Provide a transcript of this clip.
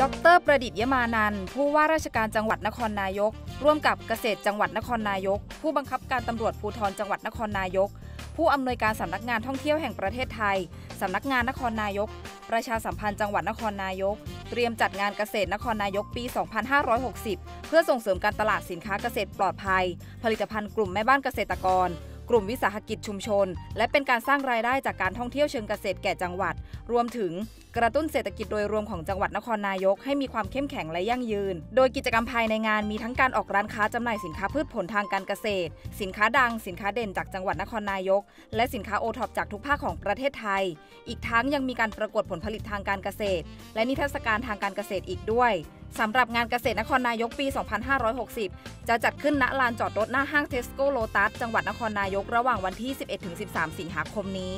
ดรประดิษฐ์ยมานันผู้ว่าราชการจังหวัดนครนายก ร่วมกับเกษตรจังหวัดนครนายก ผู้บังคับการตำรวจภูธรจังหวัดนครนายก ผู้อำนวยการสำนักงานท่องเที่ยวแห่งประเทศไทยสำนักงานนครนายก ประชาสัมพันธ์จังหวัดนครนายก เตรียมจัดงานเกษตรนครนายกปี 2560 เพื่อส่งเสริมการตลาดสินค้าเกษตรปลอดภัย ผลิตภัณฑ์กลุ่มแม่บ้านเกษตรกร กลุ่มวิสาหกิจชุมชน และเป็นการสร้างรายได้จากการท่องเที่ยวเชิงเกษตรแก่จังหวัด รวมถึงกระตุ้นเศรษฐกิจโดยรวมของจังหวัดนครนายกให้มีความเข้มแข็งและยั่งยืน โดยกิจกรรมภายในงานมีทั้งการออกร้านค้าจำหน่ายสินค้าพืชผลทางการเกษตร สินค้าดัง สินค้าเด่นจากจังหวัดนครนายก และสินค้าโอท็อปจากทุกภาคของประเทศไทย อีกทั้งยังมีการประกวดผลผลิตทางการเกษตร และนิทรรศการทางการเกษตรอีกด้วย สำหรับงานเกษตรนครนายกปี 2560 จะจัดขึ้นณลานจอดรถหน้าห้างเทสโก้โลตัส จังหวัดนครนายกระหว่างวันที่ 11-13 สิงหาคมนี้